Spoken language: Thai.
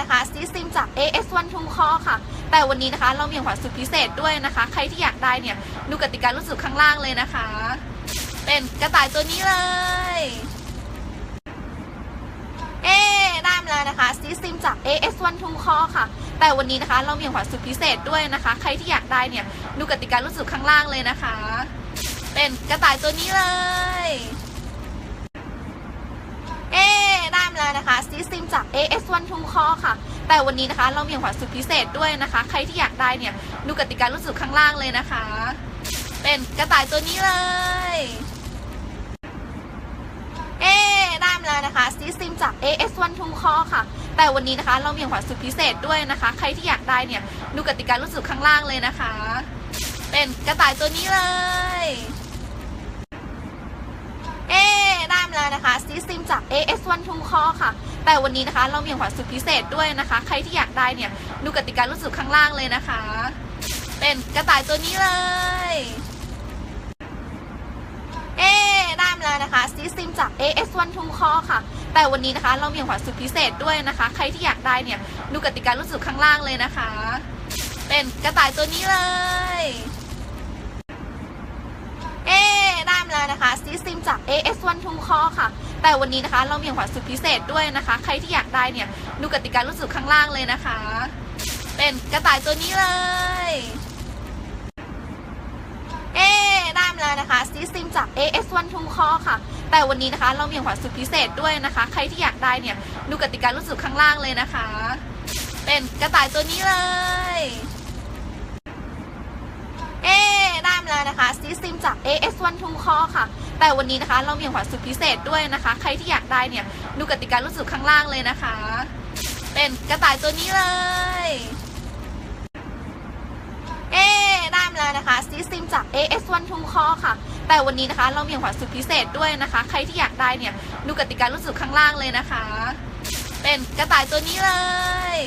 นะคะซีซิมจาก AS1 ทุ่งคอค่ะ แต่วันนี้นะคะเรามีของขวัญสุดพิเศษด้วยนะคะ ใครที่อยากได้เนี่ยดูกติการู้สึกข้างล่างเลยนะคะ เป็นกระต่ายตัวนี้เลยเอ๊ได้มาแล้วนะคะซีซิมจาก AS1 ทุ่งคอค่ะ แต่วันนี้นะคะเรามีของขวัญสุดพิเศษด้วยนะคะ ใครที่อยากได้เนี่ยดูกติการู้สึกข้างล่างเลยนะคะ เป็นกระต่ายตัวนี้เลย เอ๊ได้มาแล้วนะคะซีซิมจาก AS1 ทุ่งคอค่ะ แต่วันนี้นะคะเรามีของขวัญสุดพิเศษด้วยนะคะ ใครที่อยากได้เนี่ยดูกติการู้สึกข้างล่างเลยนะคะ เป็นกระต่ายตัวนี้เลยเอ๊ได้มาแล้วนะคะซีซิมจาก AS1 ทุ่งคอค่ะ แต่วันนี้นะคะเรามีของขวัญสุดพิเศษด้วยนะคะ ใครที่อยากได้เนี่ยดูกติการู้สึกข้างล่างเลยนะคะ เป็นกระต่ายตัวนี้เลย เอ๊ได้มาแล้ว นะคะซีซิมจาก AS1 ทุ่งคอค่ะ แต่วันนี้นะคะเรามีของขวัญสุดพิเศษด้วยนะคะ ใครที่อยากได้เนี่ย ดูกติการู้สึกข้างล่างเลยนะคะ เป็นกระต่ายตัวนี้เลย เอ๊ได้มาแล้วนะคะซีซิมจาก AS1 ทุ่งคอค่ะ แต่วันนี้นะคะเรามีของขวัญสุดพิเศษด้วยนะคะ ใครที่อยากได้เนี่ย ดูกติการู้สึกข้างล่างเลยนะคะ เป็นกระต่ายตัวนี้เลย เอ๊ได้มาแล้ว ซีซิมจาก AS1 ทุ่งคอค่ะ แต่วันนี้นะคะเรามีของขวัญสุดพิเศษด้วยนะคะ ใครที่อยากได้เนี่ย ดูกติการู้สึกข้างล่างเลยนะคะ เป็นกระต่ายตัวนี้เลยเอ๊ได้มาแล้วนะคะซีซิมจาก AS1 ทุ่งคอค่ะ แต่วันนี้นะคะเรามีของขวัญสุดพิเศษด้วยนะคะ ใครที่อยากได้เนี่ย ดูกติการู้สึกข้างล่างเลยนะคะ เป็นกระต่ายตัวนี้เลยเอ๊ได้มาแล้วนะคะซีซิมจาก AS1 ทุ่งคอค่ะ แต่วันนี้นะคะเรามีของขวัญสุดพิเศษด้วยนะคะ ใครที่อยากได้เนี่ยดูกติการู้สึกข้างล่างเลยนะคะ เป็นกระต่ายตัวนี้เลยเอ๊ได้มาแล้วนะคะซีซิมจาก AS1 ทุ่งคอค่ะ แต่วันนี้นะคะเรามีของขวัญสุดพิเศษด้วยนะคะ ใครที่อยากได้เนี่ยดูกติการู้สึกข้างล่างเลยนะคะ เป็นกระต่ายตัวนี้เลย